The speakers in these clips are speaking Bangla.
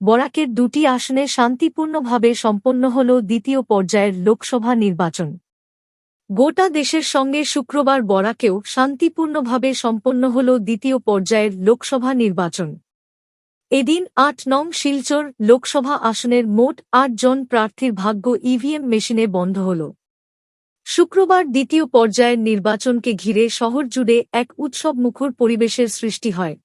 বরাকের দুটি আসনে শান্তিপূর্ণভাবে সম্পন্ন হল দ্বিতীয় পর্যায়ের লোকসভা নির্বাচন। গোটা দেশের সঙ্গে শুক্রবার বরাকেও শান্তিপূর্ণভাবে সম্পন্ন হল দ্বিতীয় পর্যায়ের লোকসভা নির্বাচন। এদিন আট নং শিলচর লোকসভা আসনের মোট আট জন প্রার্থীর ভাগ্য ইভিএম মেশিনে বন্ধ হল। শুক্রবার দ্বিতীয় পর্যায়ের নির্বাচনকে ঘিরে শহর জুড়ে এক উৎসবমুখর পরিবেশের সৃষ্টি হয়।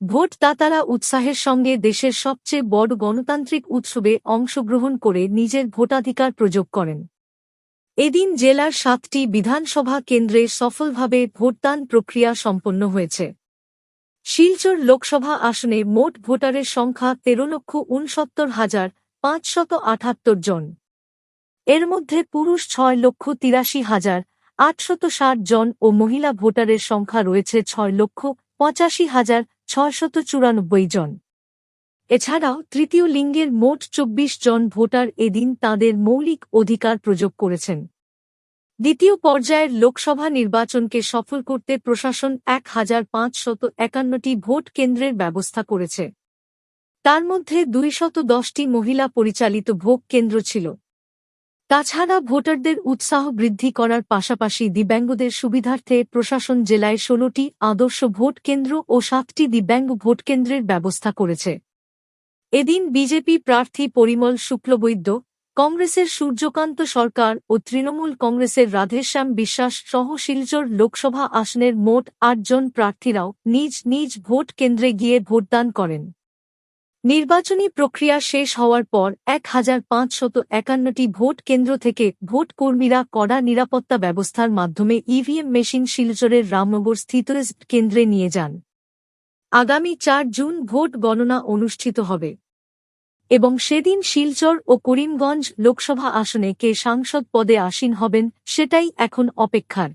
ভোটদাতারা উৎসাহের সঙ্গে দেশের সবচেয়ে বড় গণতান্ত্রিক উৎসবে অংশগ্রহণ করে নিজের ভোটাধিকার প্রয়োগ করেন। এদিন জেলার সাতটি বিধানসভা কেন্দ্রে সফলভাবে ভোটদান প্রক্রিয়া সম্পন্ন হয়েছে। শিলচর লোকসভা আসনে মোট ভোটারের সংখ্যা তেরো লক্ষ উনসত্তর হাজার পাঁচশত আটাত্তর জন। এর মধ্যে পুরুষ ছয় লক্ষ তিরাশি হাজার আটশত ষাট জন ও মহিলা ভোটারের সংখ্যা রয়েছে ছয় লক্ষ পঁচাশি হাজার ছয়শত চুরানব্বই জন। এছাড়াও তৃতীয় লিঙ্গের মোট চব্বিশ জন ভোটার এদিন তাদের মৌলিক অধিকার প্রয়োগ করেছেন। দ্বিতীয় পর্যায়ের লোকসভা নির্বাচনকে সফল করতে প্রশাসন এক হাজার পাঁচশত একান্নটি ভোট কেন্দ্রের ব্যবস্থা করেছে। তার মধ্যে দুইশত দশটি মহিলা পরিচালিত ভোট কেন্দ্র ছিল। তাছাড়া ভোটারদের উৎসাহ বৃদ্ধি করার পাশাপাশি দিব্যাঙ্গদের সুবিধার্থে প্রশাসন জেলায় ষোলোটি আদর্শ ভোট কেন্দ্র ও সাতটি দিব্যাঙ্গ ভোট কেন্দ্রের ব্যবস্থা করেছে। এদিন বিজেপি প্রার্থী পরিমল শুক্লবৈদ্য, কংগ্রেসের সূর্যকান্ত সরকার ও তৃণমূল কংগ্রেসের রাধেশ্যাম বিশ্বাস সহ শিলচর লোকসভা আসনের মোট আটজন প্রার্থীরাও নিজ নিজ ভোট কেন্দ্রে গিয়ে ভোটদান করেন। নির্বাচনী প্রক্রিয়া শেষ হওয়ার পর এক হাজার পাঁচশত একান্নটি ভোট কেন্দ্র থেকে ভোট কর্মীরা কড়া নিরাপত্তা ব্যবস্থার মাধ্যমে ইভিএম মেশিন শিলচরের রামনগর স্থিত কেন্দ্রে নিয়ে যান। আগামী চার জুন ভোট গণনা অনুষ্ঠিত হবে। এবং সেদিন শিলচর ও করিমগঞ্জ লোকসভা আসনে কে সাংসদ পদে আসীন হবেন, সেটাই এখন অপেক্ষার।